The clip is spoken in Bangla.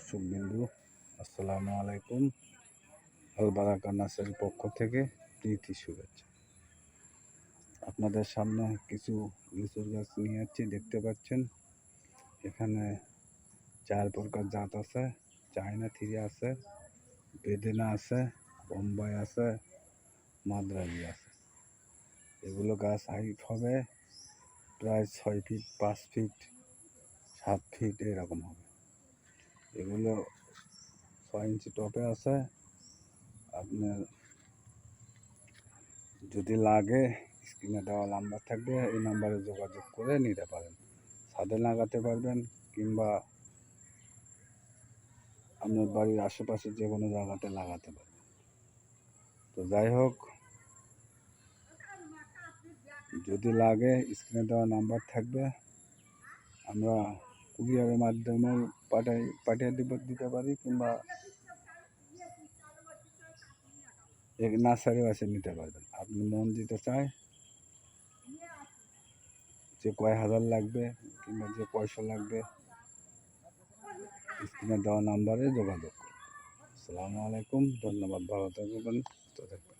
দর্শক বিন্দু, আসসালামু আলাইকুম। আলবারাকা নার্সারির পক্ষ থেকে প্রীতি শুভেচ্ছা। আপনাদের সামনে কিছু লিচুর গাছ নিয়ে যাচ্ছি দেখতে পাচ্ছেন। এখানে চার প্রকার জাত আছে। চায়না থ্রি আছে, বেদেনা আছে, বোম্বাই আছে, মাদ্রাজি আছে। এগুলো গাছ হাইট হবে প্রায় ছয় ফিট, পাঁচ ফিট, সাত ফিট, এরকম হবে। এগুলো ছয় ইঞ্চি টপে আছে। আপনার যদি লাগে স্ক্রিনে দেওয়া নাম্বার থাকবে, এই নাম্বারে যোগাযোগ করে নিতে পারেন। ছাদে লাগাতে পারবেন কিংবা আপনার বাড়ির আশেপাশে যে কোনো জায়গাতে লাগাতে পারবেন। তো যাই হোক, যদি লাগে স্ক্রিনে দেওয়া নাম্বার থাকবে। আমরা কুরিয়ারের মাধ্যমে পাঠাই, পাঠিয়ে দিব, দিতে পারি কিংবা নার্সারিও এসে নিতে পারবেন। আপনি মন দিতে চায় যে কয় হাজার লাগবে কিংবা যে পয়সা লাগবে, স্ক্রিনে দেওয়া নাম্বারে যোগাযোগ করুন। আসসালামু আলাইকুম, ধন্যবাদ, ভালো থাকবেন থাকবেন।